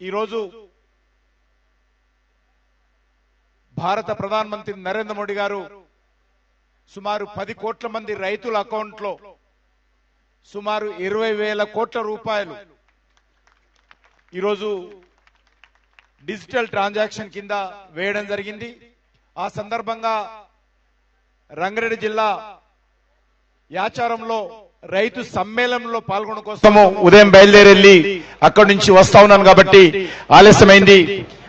ఈరోజు భారత ప్రధానమంత్రి నరేంద్ర మోడీ గారు సుమారు పది కోట్ల మంది రైతుల అకౌంట్లో సుమారు ఇరవై వేల కోట్ల రూపాయలు ఈరోజు డిజిటల్ ట్రాన్సాక్షన్ కింద వేయడం జరిగింది. ఆ సందర్భంగా రంగారెడ్డి జిల్లా యాచారంలో రైతు సమ్మేళనంలో పాల్గొనడం కోసము ఉదయం బయలుదేరెళ్ళి అక్కడి నుంచి వస్తా ఉన్నాను కాబట్టి ఆలస్యమైంది.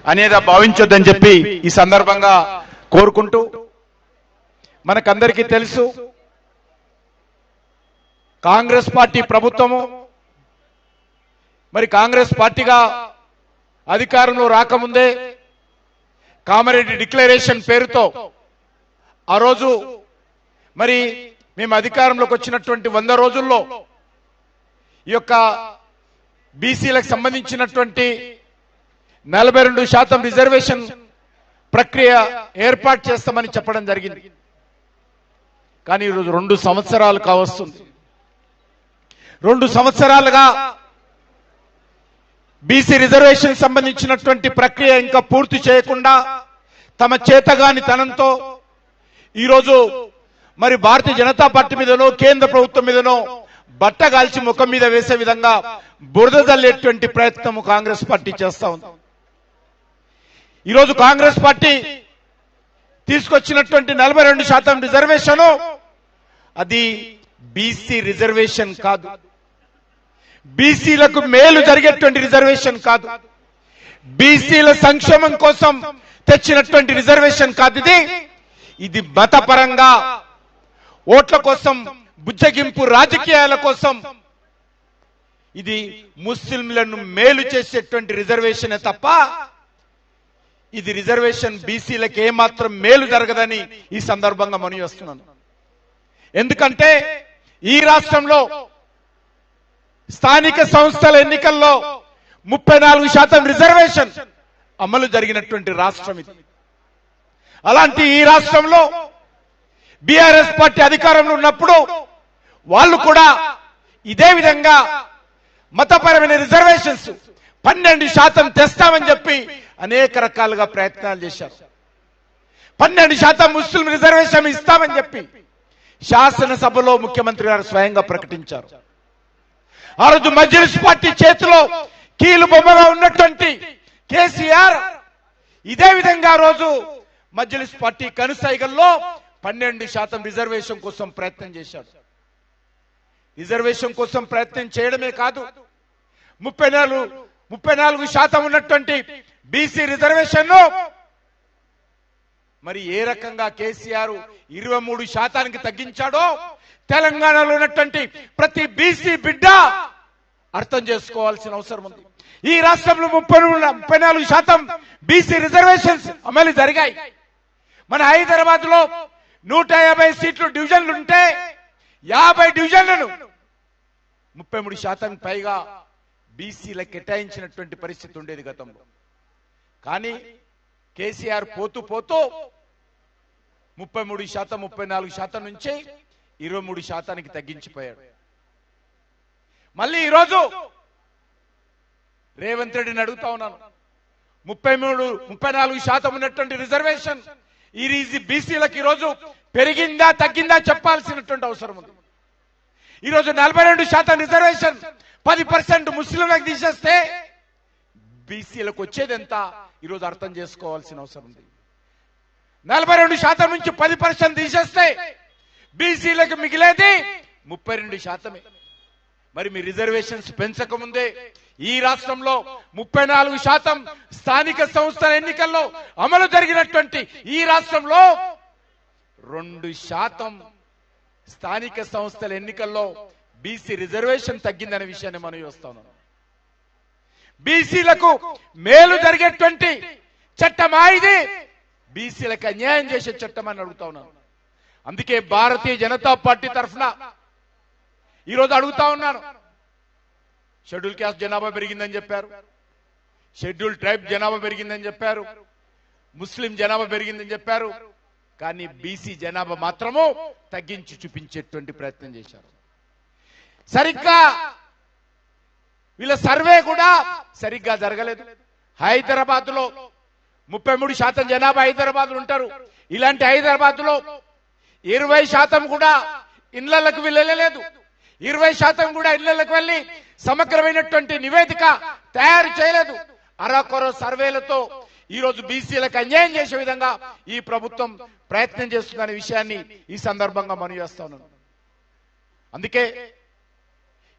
అనేది భావించొద్దని చెప్పి ఈ సందర్భంగా కోరుకుంటూ మనకందరికీ తెలుసు కాంగ్రెస్ పార్టీ ప్రభుత్వము మరి కాంగ్రెస్ పార్టీగా అధికారంలో రాకముందే కామారెడ్డి డిక్లరేషన్ పేరుతో ఆ రోజు మరి మేము అధికారంలోకి వచ్చినటువంటి వంద రోజుల్లో ఈ యొక్క బీసీలకు సంబంధించినటువంటి నలభై రెండు శాతం రిజర్వేషన్ ప్రక్రియ ఏర్పాటు చేస్తామని చెప్పడం జరిగింది. కానీ ఈరోజు రెండు సంవత్సరాలు కావస్తుంది. రెండు సంవత్సరాలుగా బీసీ రిజర్వేషన్ సంబంధించినటువంటి ప్రక్రియ ఇంకా పూర్తి చేయకుండా తమ చేతగాని తనంతో ఈరోజు మరి భారతీయ జనతా పార్టీ మీదనో కేంద్ర ప్రభుత్వం మీదనో బట్ట కాల్చి ముఖం మీద వేసే విధంగా బురద జల్లేటువంటి ప్రయత్నం కాంగ్రెస్ పార్టీ చేస్తా ఉంది. ఈరోజు కాంగ్రెస్ పార్టీ తీసుకొచ్చినటువంటి నలభై రెండు శాతం రిజర్వేషన్ అది బీసీ రిజర్వేషన్ కాదు. బీసీలకు మేలు జరిగేటువంటి రిజర్వేషన్ కాదు. బీసీల సంక్షేమం కోసం తెచ్చినటువంటి రిజర్వేషన్ కాదు ఇది. ఇది మతపరంగా ఓట్ల కోసం బుజ్జగింపు రాజకీయాల కోసం. ఇది ముస్లింలను మేలు చేసేటువంటి రిజర్వేషన్ తప్ప ఇది రిజర్వేషన్ బీసీలకు ఏమాత్రం మేలు జరగదని ఈ సందర్భంగా మనవి వస్తున్నాను. ఎందుకంటే ఈ రాష్ట్రంలో స్థానిక సంస్థల ఎన్నికల్లో ముప్పై నాలుగు శాతం రిజర్వేషన్ అమలు జరిగినటువంటి రాష్ట్రం ఇది. అలాంటి ఈ రాష్ట్రంలో బీఆర్ఎస్ పార్టీ అధికారంలో ఉన్నప్పుడు వాళ్ళు కూడా ఇదే విధంగా మతపరమైన రిజర్వేషన్స్ పన్నెండు శాతం తెస్తామని చెప్పి అనేక రకాలుగా ప్రయత్నాలు చేశారు. పన్నెండు శాతం ముస్లిం రిజర్వేషన్ ఇస్తామని చెప్పి శాసనసభలో ముఖ్యమంత్రి గారు స్వయంగా ప్రకటించారు. ఆ రోజు మజ్లిస్ పార్టీ చేతిలో కీలు బొమ్మగా ఉన్నటువంటి కేసీఆర్ ఇదే విధంగా రోజు మజ్లిస్ పార్టీ కనుసైగల్లో పన్నెండు శాతం రిజర్వేషన్ కోసం ప్రయత్నం చేశాడు. రిజర్వేషన్ కోసం ప్రయత్నం చేయడమే కాదు ముప్పై నాలుగు ముప్పై నాలుగు శాతం ఉన్నటువంటి బీసీ రిజర్వేషన్ మరి ఏ రకంగా కేసీఆర్ ఇరవై మూడు శాతానికి తగ్గించాడో తెలంగాణలో ఉన్నటువంటి ప్రతి బీసీ బిడ్డ అర్థం చేసుకోవాల్సిన అవసరం ఉంది. ఈ రాష్ట్రంలో ముప్పై ముప్పై నాలుగు శాతం బీసీ రిజర్వేషన్స్ అమలు జరిగాయి. మన హైదరాబాద్లో నూట యాభై సీట్లు డివిజన్లు ఉంటే యాభై డివిజన్లను ముప్పై మూడు శాతం పైగా బీసీల కేటాయించినటువంటి పరిస్థితి ఉండేది గతంలో. కానీ కేసీఆర్ పోతూ పోతూ ముప్పై మూడు శాతం ముప్పై నాలుగు శాతం నుంచి ఇరవై మూడు శాతానికి తగ్గించిపోయాడు. మళ్ళీ ఈరోజు రేవంత్ రెడ్డిని అడుగుతా ఉన్నాను. ముప్పై మూడు ముప్పై నాలుగు శాతం ఉన్నటువంటి రిజర్వేషన్ ఈ బీసీలకు ఈరోజు పెరిగిందా తగ్గిందా చెప్పాల్సినటువంటి అవసరం ఉంది. ఈరోజు నలభై రెండు శాతం రిజర్వేషన్ పది పర్సెంట్ ముస్లింలకు తీసేస్తే బీసీలకు వచ్చేది ఎంత ఈరోజు అర్థం చేసుకోవాల్సిన అవసరం ఉంది. నలభై రెండు శాతం నుంచి పది పర్సెంట్ తీసేస్తే బీసీలకు మిగిలేది ముప్పై రెండు శాతమే. మరి మీ రిజర్వేషన్స్ పెంచకముందే ఈ రాష్ట్రంలో ముప్పై నాలుగు శాతం స్థానిక సంస్థల ఎన్నికల్లో అమలు జరిగినటువంటి ఈ రాష్ట్రంలో రెండు శాతం స్థానిక సంస్థల ఎన్నికల్లో బీసీ రిజర్వేషన్ తగ్గిందనే విషయాన్ని మనం చూస్తాను బీసీలకు మేలు జరిగేటువంటి చట్టం ఇది? బీసీలకు అన్యాయం చేసే చట్టం అని అడుగుతా ఉన్నాను అందుకే భారతీయ జనతా పార్టీ తరఫున ఈరోజు అడుగుతా ఉన్నాను షెడ్యూల్ క్యాస్ట్ జనాభా పెరిగిందని చెప్పారు. షెడ్యూల్ ట్రైబ్ జనాభా పెరిగిందని చెప్పారు. ముస్లిం జనాభా పెరిగిందని చెప్పారు. కానీ బీసీ జనాభా మాత్రము తగ్గించి చూపించేటువంటి ప్రయత్నం చేశారు. సరిగ్గా వీళ్ళ సర్వే కూడా సరిగ్గా జరగలేదు. హైదరాబాద్లో ముప్పై మూడు శాతం జనాభా హైదరాబాద్ ఉంటారు. ఇలాంటి హైదరాబాద్లో ఇరవై శాతం కూడా ఇళ్ళకు వెళ్ళలేదు. ఇరవై శాతం కూడా ఇళ్ళకు వెళ్ళి సమగ్రమైనటువంటి నివేదిక తయారు చేయలేదు. అరకొర సర్వేలతో ఈ రోజు బీసీలకు అన్యాయం చేసే విధంగా ఈ ప్రభుత్వం ప్రయత్నం చేస్తుందనే విషయాన్ని ఈ సందర్భంగా మనం చేస్తాను అందుకే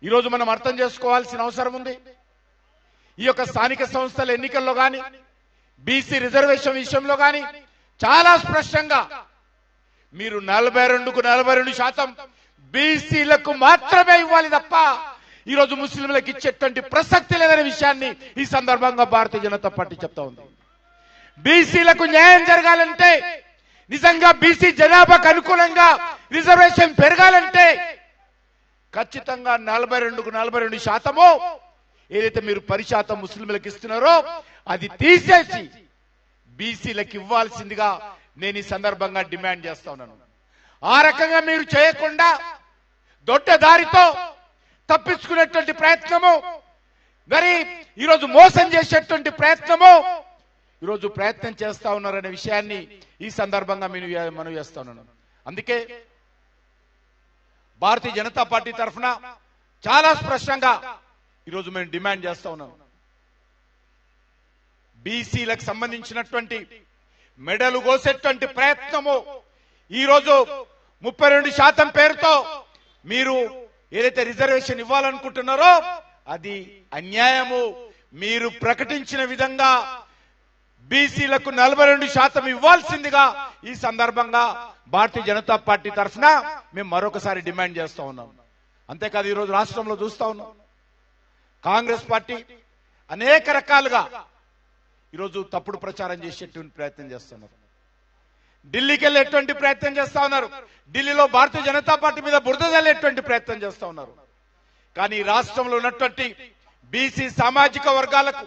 ఈరోజు మనం అర్థం చేసుకోవాల్సిన అవసరం ఉంది. ఈ యొక్క స్థానిక సంస్థల ఎన్నికల్లో కానీ బీసీ రిజర్వేషన్ విషయంలో కానీ చాలా స్పష్టంగా మీరు నలభై రెండుకు నలభై రెండు శాతం బీసీలకు మాత్రమే ఇవ్వాలి తప్ప ఈరోజు ముస్లింలకు ఇచ్చేటువంటి ప్రసక్తి లేదనే విషయాన్ని ఈ సందర్భంగా భారతీయ జనతా పార్టీ చెప్తా ఉంది. బీసీలకు న్యాయం జరగాలంటే నిజంగా బీసీ జనాభాకు అనుకూలంగా రిజర్వేషన్ పెరగాలంటే ఖచ్చితంగా నలభై రెండుకు నలభై రెండు శాతము ఏదైతే మీరు పది శాతం ముస్లింలకు ఇస్తున్నారో అది తీసేసి బీసీలకు ఇవ్వాల్సిందిగా నేను ఈ సందర్భంగా డిమాండ్ చేస్తా ఉన్నాను. ఆ రకంగా మీరు చేయకుండా దొడ్డ దారితో తప్పించుకునేటువంటి ప్రయత్నము మరి ఈరోజు మోసం చేసేటువంటి ప్రయత్నము ఈరోజు ప్రయత్నం చేస్తా ఉన్నారనే విషయాన్ని ఈ సందర్భంగా నేను మనం చేస్తా ఉన్నాను. అందుకే భారతీయ జనతా పార్టీ తరఫున చాలా స్పష్టంగా ఈరోజు మేము డిమాండ్ చేస్తా ఉన్నాం. బీసీలకు సంబంధించినటువంటి మెడలు కోసేటువంటి ప్రయత్నము ఈరోజు ముప్పై రెండు శాతం పేరుతో మీరు ఏదైతే రిజర్వేషన్ ఇవ్వాలనుకుంటున్నారో అది అన్యాయము. మీరు ప్రకటించిన విధంగా బీసీలకు నలభై రెండు శాతం ఇవ్వాల్సిందిగా ఈ సందర్భంగా భారతీయ జనతా పార్టీ తరఫున మేము మరొకసారి డిమాండ్ చేస్తూ ఉన్నాం. అంతేకాదు ఈరోజు రాష్ట్రంలో చూస్తూ ఉన్నాం. కాంగ్రెస్ పార్టీ అనేక రకాలుగా ఈరోజు తప్పుడు ప్రచారం చేసేటువంటి ప్రయత్నం చేస్తున్నారు. ఢిల్లీకి వెళ్ళేటువంటి ప్రయత్నం చేస్తా ఉన్నారు. ఢిల్లీలో భారతీయ జనతా పార్టీ మీద బురద జల్లేటువంటి ప్రయత్నం చేస్తా ఉన్నారు. కానీ రాష్ట్రంలో ఉన్నటువంటి బీసీ సామాజిక వర్గాలకు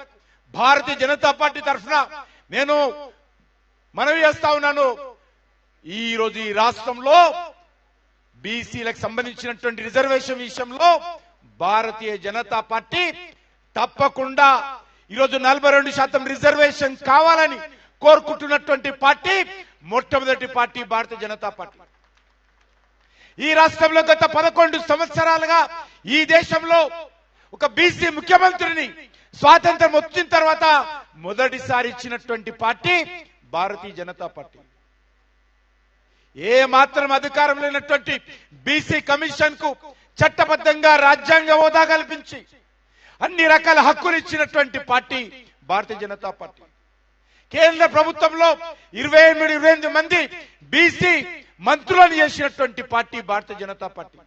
భారతీయ జనతా పార్టీ తరఫున నేను మనవి చేస్తా ఉన్నాను. ఈ రోజు ఈ రాష్ట్రంలో బీసీలకు సంబంధించినటువంటి రిజర్వేషన్ విషయంలో భారతీయ జనతా పార్టీ తప్పకుండా ఈరోజు నలభై రెండు శాతం రిజర్వేషన్ కావాలని కోరుకుంటున్నటువంటి పార్టీ మొట్టమొదటి పార్టీ భారతీయ జనతా పార్టీ. ఈ రాష్ట్రంలో గత పదకొండు సంవత్సరాలుగా ఈ దేశంలో ఒక బీసీ ముఖ్యమంత్రిని స్వాతంత్రం వచ్చిన తర్వాత మొదటిసారి ఇచ్చినటువంటి పార్టీ భారతీయ జనతా పార్టీ. ఏ మాత్రం అధికారం లేనటువంటి బీసీ కమిషన్కు చట్టబద్ధంగా రాజ్యాంగ హోదా కల్పించి అన్ని రకాల హక్కులు ఇచ్చినటువంటి పార్టీ భారతీయ జనతా పార్టీ. కేంద్ర ప్రభుత్వంలో ఇరవై ఎనిమిది ఇరవై ఎనిమిది మంది బీసీ మంత్రులను చేసినటువంటి పార్టీ భారతీయ జనతా పార్టీ.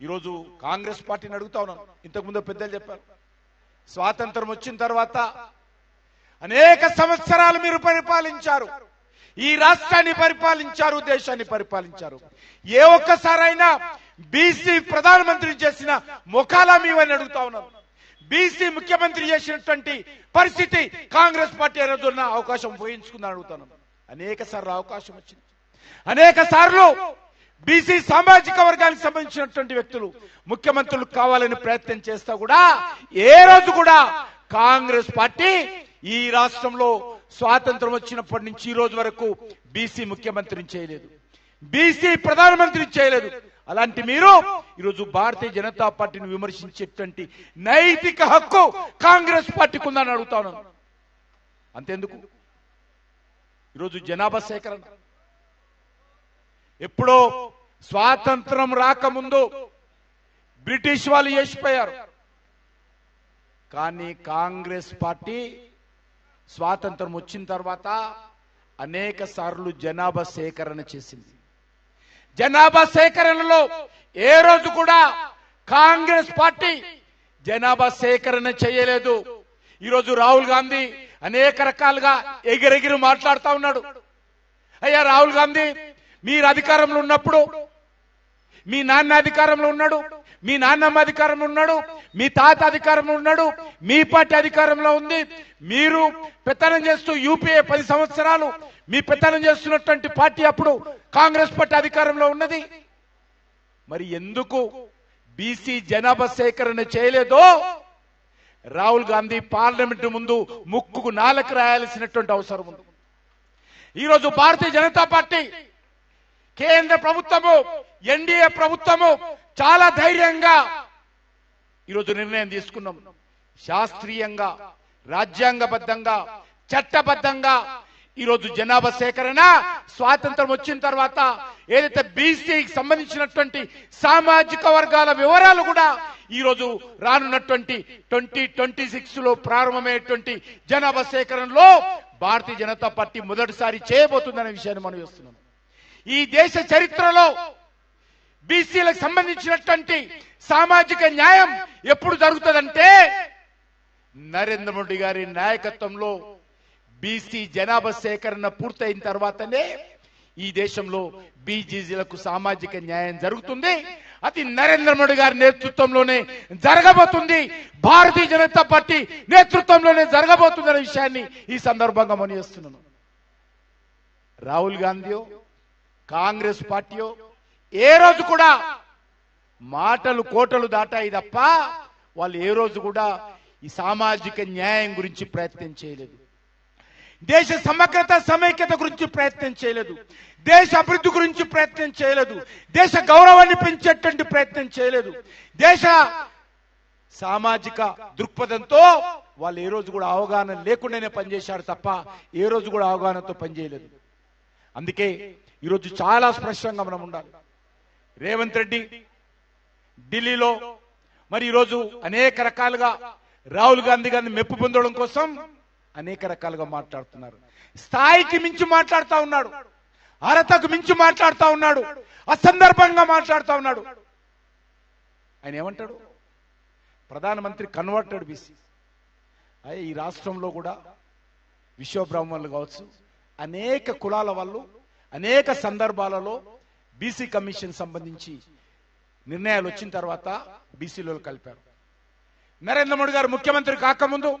ఈరోజు కాంగ్రెస్ పార్టీని అడుగుతా ఉన్నాను ఇంతకుముందు పెద్దలు చెప్పారు. స్వాతంత్రం వచ్చిన తర్వాత అనేక సంవత్సరాలు మీరు పరిపాలించారు. ఈ రాష్ట్రాన్ని పరిపాలించారు దేశాన్ని పరిపాలించారు. ఏ ఒక్కసారైనా బీసీ ప్రధానమంత్రి చేసిన ముఖాలా మీవని అడుగుతా ఉన్నాను బీసీ ముఖ్యమంత్రి చేసినటువంటి పరిస్థితి కాంగ్రెస్ పార్టీ అనేది ఉన్న అవకాశం పోయించుకుందని అడుగుతాను. అనేక సార్లు అవకాశం వచ్చింది. అనేక సార్లు బీసీ సామాజిక వర్గానికి సంబంధించినటువంటి వ్యక్తులు ముఖ్యమంత్రులు కావాలని ప్రయత్నం చేస్తా కూడా ఏ రోజు కూడా కాంగ్రెస్ పార్టీ ఈ రాష్ట్రంలో స్వాతంత్రం వచ్చినప్పటి నుంచి ఈ రోజు వరకు బీసీ ముఖ్యమంత్రిని చేయలేదు. బీసీ ప్రధానమంత్రిని చేయలేదు. అలాంటి మీరు ఈరోజు భారతీయ జనతా పార్టీని విమర్శించేటువంటి నైతిక హక్కు కాంగ్రెస్ పార్టీకి ఉందని అడుగుతాను అంతెందుకు? ఈరోజు జనాభా సేకరణ. ఎప్పుడో స్వాతంత్రం రాకముందు బ్రిటిష్ వాళ్ళు చేసిపోయారు. కానీ కాంగ్రెస్ పార్టీ స్వాతంత్రం వచ్చిన తర్వాత అనేక సార్లు జనాభా సేకరణ చేసింది. జనాభా సేకరణలో ఏ రోజు కూడా కాంగ్రెస్ పార్టీ జనాభా సేకరణ చేయలేదు. ఈరోజు రాహుల్ గాంధీ అనేక రకాలుగా ఎగిరెగిరి మాట్లాడుతూ ఉన్నాడు. అయ్యా రాహుల్ గాంధీ మీరు అధికారంలో ఉన్నప్పుడు మీ నాన్న అధికారంలో ఉన్నాడు మీ నాన్నమ్మ అధికారంలో ఉన్నాడు మీ తాత అధికారంలో ఉన్నాడు మీ పార్టీ అధికారంలో ఉంది. మీరు పెత్తనం చేస్తూ యూపీఏ పది సంవత్సరాలు మీ పెత్తనం చేస్తున్నటువంటి పార్టీ అప్పుడు కాంగ్రెస్ పార్టీ అధికారంలో ఉన్నది. మరి ఎందుకు బీసీ జనాభా సేకరణ చేయలేదో రాహుల్ గాంధీ పార్లమెంట్ ముందు ముక్కుకు నాలకు రాయాల్సినటువంటి అవసరం ఉంది. ఈరోజు భారతీయ జనతా పార్టీ కేంద్ర ప్రభుత్వము ఎన్డీఏ ప్రభుత్వము చాలా ధైర్యంగా ఈరోజు నిర్ణయం తీసుకున్నాం. శాస్త్రీయంగా రాజ్యాంగబద్ధంగా చట్టబద్ధంగా ఈరోజు జనాభా సేకరణ స్వాతంత్రం వచ్చిన తర్వాత ఏదైతే బీసీకి సంబంధించినటువంటి సామాజిక వర్గాల వివరాలు కూడా ఈరోజు రానున్నటువంటి ట్వంటీ ట్వంటీ సిక్స్లో ప్రారంభమయ్యేటువంటి జనాభా సేకరణలో భారతీయ జనతా పార్టీ మొదటిసారి చేయబోతుందనే విషయాన్ని మనం చూస్తున్నాం. ఈ దేశ చరిత్రలో బీసీలకు సంబంధించినటువంటి సామాజిక న్యాయం ఎప్పుడు జరుగుతుందంటే నరేంద్ర మోడీ గారి నాయకత్వంలో బీసీ జనాభా సేకరణ పూర్తయిన తర్వాతనే ఈ దేశంలో బీజీజీలకు సామాజిక న్యాయం జరుగుతుంది. అది నరేంద్ర మోడీ గారి నేతృత్వంలోనే జరగబోతుంది. భారతీయ జనతా పార్టీ నేతృత్వంలోనే జరగబోతుంది అనే విషయాన్ని ఈ సందర్భంగా మనిస్తున్నాను రాహుల్ గాంధీయో కాంగ్రెస్ పార్టీయో ఏ రోజు కూడా మాటలు కోటలు దాటాయి తప్ప వాళ్ళు ఏ రోజు కూడా ఈ సామాజిక న్యాయం గురించి ప్రయత్నం చేయలేదు. దేశ సమగ్రత సమైక్యత గురించి ప్రయత్నం చేయలేదు. దేశ అభివృద్ధి గురించి ప్రయత్నం చేయలేదు. దేశ గౌరవాన్ని పెంచేటువంటి ప్రయత్నం చేయలేదు. దేశ సామాజిక దృక్పథంతో వాళ్ళు ఏ రోజు కూడా అవగాహన లేకుండానే పనిచేశారు తప్ప ఏ రోజు కూడా అవగాహనతో పనిచేయలేదు. అందుకే ఈరోజు చాలా స్పష్టంగా మనం ఉండాలి. రేవంత్ రెడ్డి ఢిల్లీలో మరి ఈరోజు అనేక రకాలుగా రాహుల్ గాంధీ గారిని మెప్పు పొందడం కోసం అనేక రకాలుగా మాట్లాడుతున్నారు. స్థాయికి మించి మాట్లాడుతూ ఉన్నాడు. అర్హతకు మించి మాట్లాడుతూ ఉన్నాడు. అసందర్భంగా మాట్లాడుతూ ఉన్నాడు. ఆయన ఏమంటాడు? ప్రధానమంత్రి కన్వర్టెడ్ బీసీ. అయ్యే ఈ రాష్ట్రంలో కూడా విశ్వబ్రాహ్మణులు కావచ్చు అనేక కులాల వాళ్ళు అనేక సందర్భాలలో బీసీ కమిషన్ సంబంధించి నిర్ణయాలు వచ్చిన తర్వాత బీసీలో కలిపారు. నరేంద్ర మోడీ గారు ముఖ్యమంత్రి కాకముందు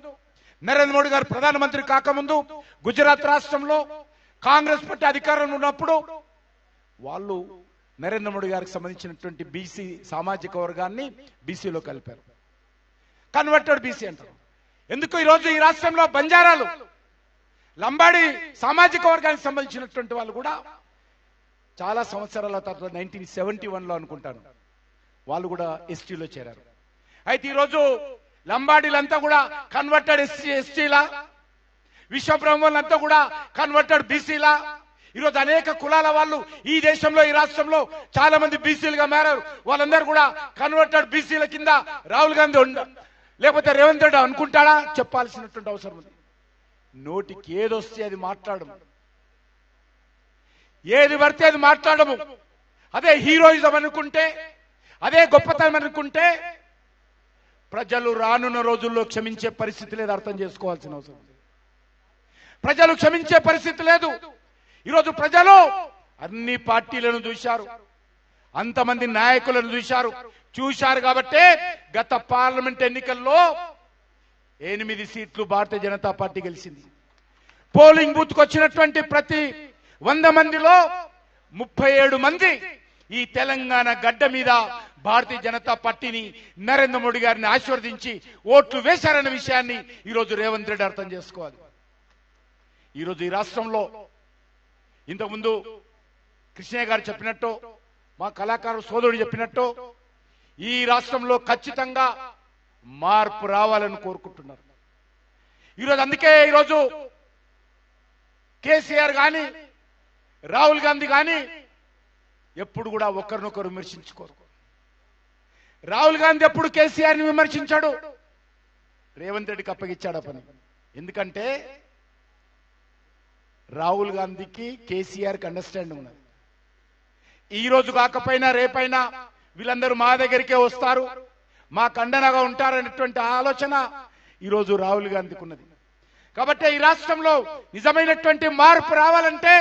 నరేంద్ర మోడీ గారు ప్రధానమంత్రి కాకముందు గుజరాత్ రాష్ట్రంలో కాంగ్రెస్ పార్టీ అధికారంలో ఉన్నప్పుడు వాళ్ళు నరేంద్ర మోడీ గారికి సంబంధించినటువంటి బీసీ సామాజిక వర్గాన్ని బీసీలో కలిపారు. కన్వర్టెడ్ బీసీ అంటారు. ఎందుకు ఈరోజు ఈ రాష్ట్రంలో బంజారాలు లంబాడి సామాజిక వర్గానికి సంబంధించినటువంటి వాళ్ళు కూడా చాలా సంవత్సరాల తర్వాత నైన్టీన్ సెవెంటీ వన్లో అనుకుంటాను వాళ్ళు కూడా ఎస్టీలో చేరారు. అయితే ఈరోజు లంబాడీలంతా కూడా కన్వర్టెడ్ ఎస్సీ ఎస్టీలా విశ్వబ్రహ్మణులంతా కూడా కన్వర్టెడ్ బీసీలా ఈరోజు అనేక కులాల వాళ్ళు ఈ దేశంలో ఈ రాష్ట్రంలో చాలా మంది బీసీలుగా మారారు. వాళ్ళందరూ కూడా కన్వర్టెడ్ బీసీల కింద రాహుల్ గాంధీ ఉండ లేకపోతే రేవంత్ రెడ్డి అనుకుంటాడా? చెప్పాల్సినటువంటి అవసరం ఉంది. నోటికి ఏదొస్తే అది మాట్లాడము. ఏది పడితే అది మాట్లాడము. అదే హీరోయిజం అనుకుంటే అదే గొప్పతనం అనుకుంటే ప్రజలు రానున్న రోజుల్లో క్షమించే పరిస్థితి లేదు అర్థం చేసుకోవాల్సిన అవసరం ఉంది. ప్రజలు క్షమించే పరిస్థితి లేదు. ఈరోజు ప్రజలు అన్ని పార్టీలను చూశారు. అంతమంది నాయకులను చూశారు. చూశారు కాబట్టే గత పార్లమెంట్ ఎన్నికల్లో ఎనిమిది సీట్లు భారతీయ జనతా పార్టీ గెలిచింది. పోలింగ్ బూత్ వచ్చినటువంటి ప్రతి వంద మందిలో ముప్పై ఏడు మంది ఈ తెలంగాణ గడ్డ మీద భారతీయ జనతా పార్టీని నరేంద్ర మోడీ గారిని ఆశీర్వదించి ఓట్లు వేశారన్న విషయాన్ని ఈరోజు రేవంత్ రెడ్డి అర్థం చేసుకోవాలి. ఈరోజు ఈ రాష్ట్రంలో ఇంతకుముందు కృష్ణయ్య గారు చెప్పినట్టు మా కళాకారు సోదరుడు చెప్పినట్టు ఈ రాష్ట్రంలో ఖచ్చితంగా మార్పు రావాలని కోరుకుంటున్నారు. ఈరోజు అందుకే ఈరోజు కేసీఆర్ కానీ రాహుల్ గాంధీ కానీ ఎప్పుడు కూడా ఒకరినొకరు విమర్శించుకోరు. రాహుల్ గాంధీ ఎప్పుడు కేసీఆర్ని విమర్శించాడు? రేవంత్ రెడ్డికి అప్పగిచ్చాడు పని. ఎందుకంటే రాహుల్ గాంధీకి కేసీఆర్కి అండర్స్టాండింగ్ ఉన్నది. ఈ రోజు కాకపోయినా రేపైనా వీళ్ళందరూ మా దగ్గరికే వస్తారు. మా కండనగా ఉంటారనేటువంటి ఆలోచన ఈరోజు రాహుల్ గాంధీకి ఉన్నది. కాబట్టి ఈ రాష్ట్రంలో నిజమైనటువంటి మార్పు రావాలంటే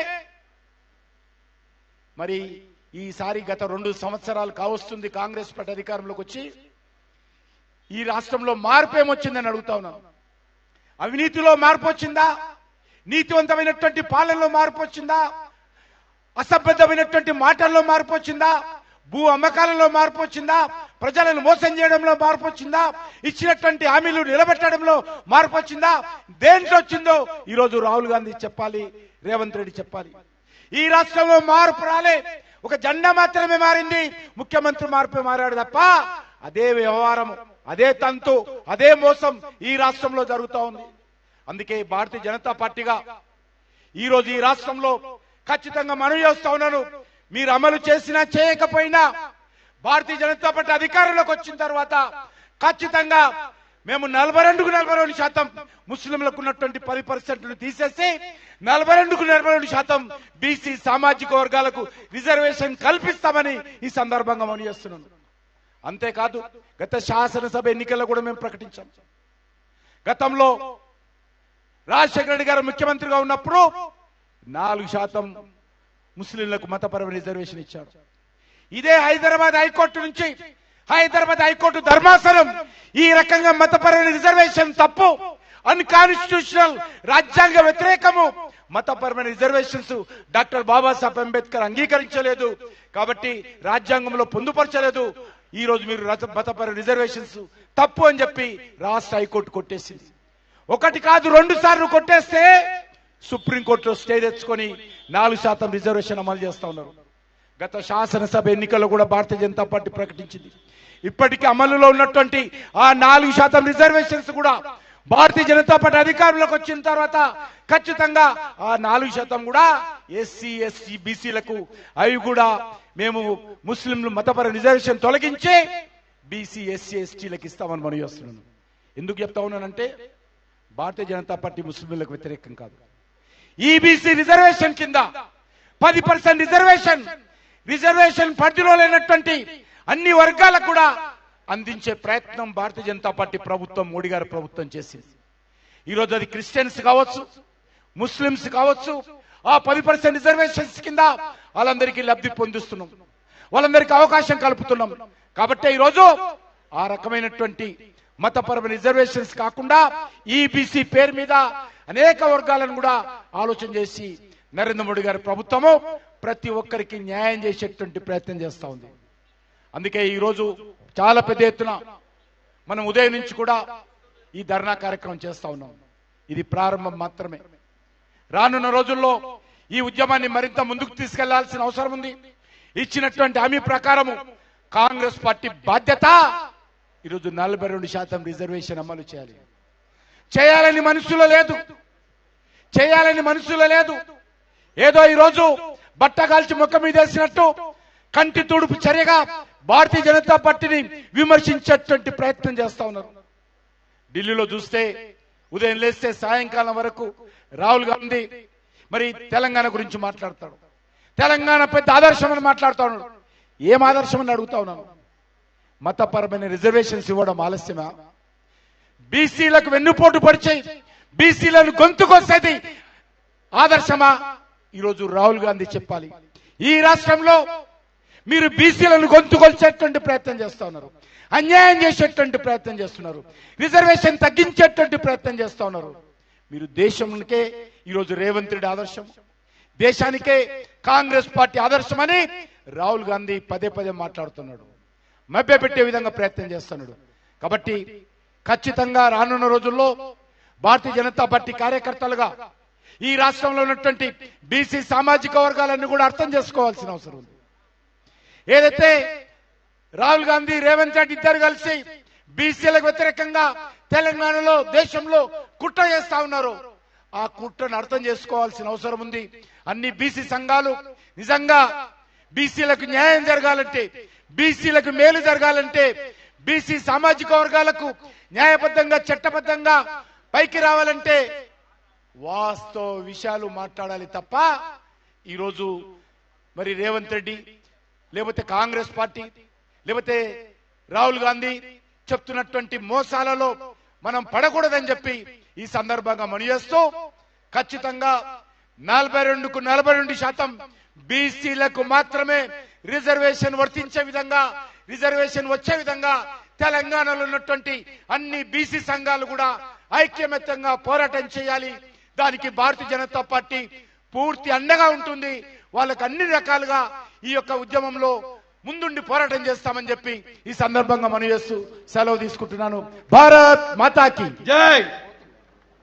మరి ఈసారి గత రెండు సంవత్సరాలు కావస్తుంది కాంగ్రెస్ పార్టీ అధికారంలోకి వచ్చి. ఈ రాష్ట్రంలో మార్పు ఏమొచ్చిందని అడుగుతా ఉన్నాను అవినీతిలో మార్పు వచ్చిందా? నీతివంతమైనటువంటి పాలనలో మార్పు వచ్చిందా? అసభ్యతమైనటువంటి మాటల్లో మార్పు వచ్చిందా? భూ అమ్మకాలలో మార్పు వచ్చిందా? ప్రజలను మోసం చేయడంలో మార్పు వచ్చిందా? ఇచ్చినటువంటి హామీలు నిలబెట్టడంలో మార్పు వచ్చిందా? దేంట్లో వచ్చిందో ఈరోజు రాహుల్ గాంధీ చెప్పాలి రేవంత్ రెడ్డి చెప్పాలి. ఈ రాష్ట్రంలో మార్పు రాలే. ఒక జెండా మాత్రమే మారింది. ముఖ్యమంత్రి మార్పు మారాడు తప్ప అదే వ్యవహారం అదే తంతు అదే మోసం ఈ రాష్ట్రంలో జరుగుతూ ఉంది. అందుకే భారతీయ జనతా పార్టీగా ఈ రోజు ఈ రాష్ట్రంలో ఖచ్చితంగా మనవి చేస్తా ఉన్నాను. మీరు అమలు చేసినా చేయకపోయినా భారతీయ జనతా పార్టీ అధికారంలోకి వచ్చిన తర్వాత ఖచ్చితంగా మేము నలభై రెండుకు నలభై రెండు శాతం ముస్లింలకు ఉన్నటువంటి పది పర్సెంట్లు తీసేసి నలభై రెండుకు నలభై రెండు శాతం బీసీ సామాజిక వర్గాలకు రిజర్వేషన్ కల్పిస్తామని ఈ సందర్భంగా మనం చేస్తున్నాం. అంతేకాదు గత శాసనసభ ఎన్నికల్లో కూడా మేము ప్రకటించాం. గతంలో రాజశేఖర రెడ్డి గారు ముఖ్యమంత్రిగా ఉన్నప్పుడు నాలుగు శాతం ముస్లింలకు మతపరమైన రిజర్వేషన్ ఇచ్చారు. ఇదే హైదరాబాద్ హైకోర్టు నుంచి హైదరాబాద్ హైకోర్టు ధర్మాసనం ఈ రకంగా మతపరమైన రిజర్వేషన్ తప్పు అన్కాన్స్టిట్యూషనల్ రాజ్యాంగ వ్యతిరేకము. మతపరమైన రిజర్వేషన్స్ డాక్టర్ బాబాసాహెబ్ అంబేద్కర్ అంగీకరించలేదు. కాబట్టి రాజ్యాంగంలో పొందుపరచలేదు. ఈ రోజు మీరు మతపర రిజర్వేషన్స్ తప్పు అని చెప్పి రాష్ట్ర హైకోర్టు కొట్టేసింది. ఒకటి కాదు రెండు సార్లు కొట్టేస్తే సుప్రీంకోర్టులో స్టే తెచ్చుకొని నాలుగు శాతం రిజర్వేషన్ అమలు చేస్తా ఉన్నారు. గత శాసనసభ ఎన్నికల్లో కూడా భారతీయ జనతా పార్టీ ప్రకటించింది. ఇప్పటికీ అమలులో ఉన్నటువంటి ఆ నాలుగు శాతం రిజర్వేషన్స్ కూడా భారతీయ జనతా పార్టీ అధికారంలోకి వచ్చిన తర్వాత ఖచ్చితంగా ఆ నాలుగు శాతం కూడా ఎస్సీ ఎస్సీ బీసీలకు. అవి కూడా మేము ముస్లింలు మతపర రిజర్వేషన్ తొలగించి బీసీ ఎస్సీ ఎస్టీలకు ఇస్తామని మనం చేస్తున్నాను. ఎందుకు చెప్తా ఉన్నానంటే భారతీయ జనతా పార్టీ ముస్లింలకు వ్యతిరేకం కాదు. ఈబీసీ రిజర్వేషన్ కింద పది పర్సెంట్ రిజర్వేషన్ రిజర్వేషన్ పరిధిలో లేనటువంటి అన్ని వర్గాలకు కూడా అందించే ప్రయత్నం భారతీయ జనతా పార్టీ ప్రభుత్వం మోడీ గారి ప్రభుత్వం చేసింది. ఈరోజు అది క్రిస్టియన్స్ కావచ్చు ముస్లిమ్స్ కావచ్చు ఆ పది పర్సెంట్ రిజర్వేషన్స్ కింద వాళ్ళందరికీ లబ్ధి పొందిస్తున్నాం. వాళ్ళందరికీ అవకాశం కలుపుతున్నాం. కాబట్టి ఈరోజు ఆ రకమైనటువంటి మతపరమైన రిజర్వేషన్స్ కాకుండా ఈబీసీ పేరు మీద అనేక వర్గాలను కూడా ఆలోచన చేసి నరేంద్ర మోడీ గారి ప్రభుత్వము ప్రతి ఒక్కరికి న్యాయం చేసేటువంటి ప్రయత్నం చేస్తూ ఉంది. అందుకే ఈరోజు చాలా పెద్ద ఎత్తున మనం ఉదయం నుంచి కూడా ఈ ధర్నా కార్యక్రమం చేస్తా ఉన్నాం. ఇది ప్రారంభం మాత్రమే. రానున్న రోజుల్లో ఈ ఉద్యమాన్ని మరింత ముందుకు తీసుకెళ్ళాల్సిన అవసరం ఉంది. ఇచ్చినటువంటి హామీ ప్రకారము కాంగ్రెస్ పార్టీ బాధ్యత ఈరోజు నలభై రెండు శాతం రిజర్వేషన్ అమలు చేయాలి. చేయాలని మనసులో లేదు. చేయాలని మనసులో లేదు. ఏదో ఈరోజు బట్ట కాల్చి ముఖం మీద వేసినట్టు కంటి తుడుపు చర్యగా భారతీయ జనతా పార్టీని విమర్శించేటువంటి ప్రయత్నం చేస్తా ఉన్నారు. ఢిల్లీలో చూస్తే ఉదయం లేస్తే సాయంకాలం వరకు రాహుల్ గాంధీ మరి తెలంగాణ గురించి మాట్లాడతాడు. తెలంగాణ పెద్ద ఆదర్శం అని మాట్లాడుతూ ఉన్నాడు. ఏం ఆదర్శం అని అడుగుతా ఉన్నాను? మతపరమైన రిజర్వేషన్స్ ఇవ్వడం ఆలస్యమా? బీసీలకు వెన్నుపోటు పడిచే బీసీలను గొంతుకొస్తేది ఆదర్శమా? ఈరోజు రాహుల్ గాంధీ చెప్పాలి. ఈ రాష్ట్రంలో మీరు బీసీలను గొంతుకొల్చేటువంటి ప్రయత్నం చేస్తూ ఉన్నారు అన్యాయం చేసేటువంటి ప్రయత్నం చేస్తున్నారు. రిజర్వేషన్ తగ్గించేటువంటి ప్రయత్నం చేస్తూ ఉన్నారు మీరు దేశంకే ఈరోజు రేవంత్ రెడ్డి ఆదర్శం. దేశానికే కాంగ్రెస్ పార్టీ ఆదర్శమని రాహుల్ గాంధీ పదే పదే మాట్లాడుతున్నాడు. మభ్యపెట్టే విధంగా ప్రయత్నం చేస్తున్నాడు. కాబట్టి ఖచ్చితంగా రానున్న రోజుల్లో భారతీయ జనతా పార్టీ కార్యకర్తలుగా ఈ రాష్ట్రంలో ఉన్నటువంటి బీసీ సామాజిక వర్గాలన్నీ కూడా అర్థం చేసుకోవాల్సిన అవసరం ఉంది. ఏదైతే రాహుల్ గాంధీ రేవంత్ రెడ్డి ఇద్దరు కలిసి బీసీలకు వ్యతిరేకంగా తెలంగాణలో దేశంలో కుట్ర చేస్తా ఉన్నారు. ఆ కుట్రను అర్థం చేసుకోవాల్సిన అవసరం ఉంది. అన్ని బీసీ సంఘాలు నిజంగా బీసీలకు న్యాయం జరగాలంటే బీసీలకు మేలు జరగాలంటే బీసీ సామాజిక వర్గాలకు న్యాయబద్ధంగా చట్టబద్ధంగా పైకి రావాలంటే వాస్తవ విషయాలు మాట్లాడాలి తప్ప ఈరోజు మరి రేవంత్ రెడ్డి లేకపోతే కాంగ్రెస్ పార్టీ లేకపోతే రాహుల్ గాంధీ చెప్తున్నటువంటి మోసాలలో మనం పడకూడదని చెప్పి ఈ సందర్భంగా మనిచేస్తూ ఖచ్చితంగా నలభై రెండుకు నలభై రెండు శాతం బీసీలకు మాత్రమే రిజర్వేషన్ వర్తించే విధంగా రిజర్వేషన్ వచ్చే విధంగా తెలంగాణలో ఉన్నటువంటి అన్ని బీసీ సంఘాలు కూడా ఐక్యమత్యంగా పోరాటం చేయాలి. దానికి భారతీయ జనతా పార్టీ పూర్తి అండగా ఉంటుంది. వాళ్ళకు అన్ని రకాలుగా ఈ యొక్క ఉద్యమంలో ముందుండి పోరాటం చేస్తామని చెప్పి ఈ సందర్భంగా మనం చేస్తూ సెలవు తీసుకుంటున్నాను. భారత్ మాతాకి. జై!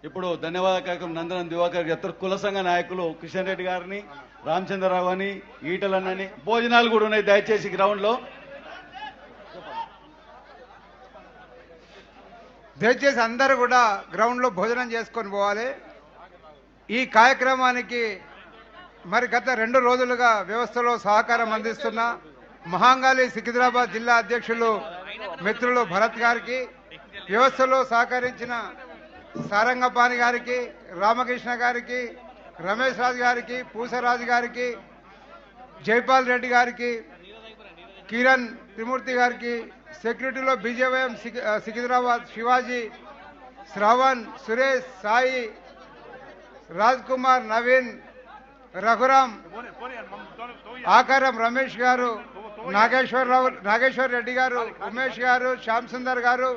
ఇప్పుడు ధన్యవాద కార్యక్రమం నందనం దివాకర్ ఇద్దరు కుల సంఘ నాయకులు కిషన్ రెడ్డి గారిని రామచంద్రరావు అని ఈటలన్నని భోజనాలు కూడా ఉన్నాయి దయచేసి గ్రౌండ్లో. దయచేసి అందరూ కూడా గ్రౌండ్లో భోజనం చేసుకొని పోవాలి. ఈ కార్యక్రమానికి మరి గత రెండు రోజులుగా వ్యవస్థలో సహకారం అందిస్తున్న మహాంగాలి సికింద్రాబాద్ జిల్లా అధ్యక్షులు మిత్రులు భరత్ గారికి వ్యవస్థలో సహకరించిన సారంగపాణి గారికి రామకృష్ణ గారికి రమేష్ రాజు గారికి పూసరాజు గారికి జైపాల్ రెడ్డి గారికి కిరణ్ త్రిమూర్తి గారికి సెక్యూరిటీలో బీజేవైఎం సికింద్రాబాద్ శివాజీ శ్రావణ్ సురేష్ సాయి రాజ్ కుమార్ నవీన్ రఘురాం ఆకారం రమేష్ గారు నాగేశ్వరరావు నాగేశ్వర్ రెడ్డి గారు ఉమేష్ గారు శ్యామ్ సుందర్ గారు